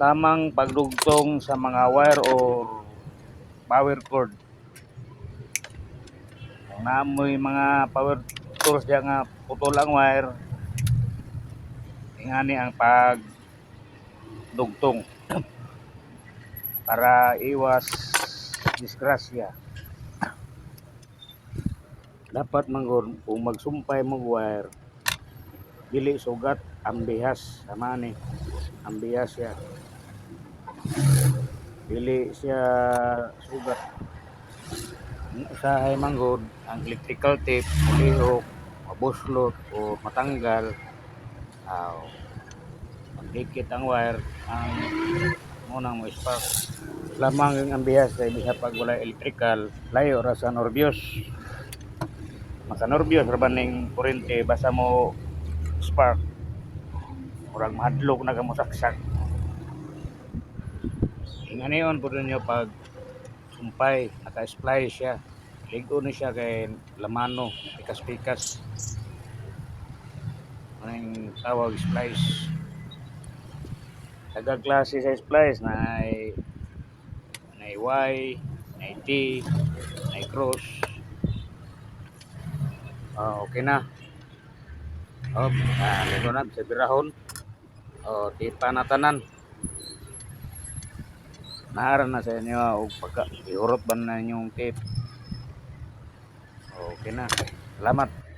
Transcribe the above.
tamang pagdugtong sa mga wire or power cord. Kung naamoy mga power tools diya nga putol ang wire, ingani ang pagdugtong para iwas disgrasya. Dapat manggod kung magsumpay mo wire, dili sugat ang bihas sama ni ang bihas siya dili siya sugat. Usahay manggod ang electrical tape lihok mabuslot o matanggal. Aw. Magdikit ang wire ang munang mo spark. Lamang ang bihas kay bisa pag wala electrical layo ra sa norbios maka norbios ra ba ning kurente basta mo spark. Murag mahadlok na kamo saksak inganiyon po ninyo pag sumpay naka-splice siya. Ligo ni siya kay lamano pikas-pikas. Ang tawag splice? Taga klase sa splice na ay na Y na T na cross. Ah, okay na. Oh, ah, ito na sa birahon. Oh, tipa na tanan. Nahara na sa inyo og pagka ihurot ba na inyong tip. Okay na. Salamat.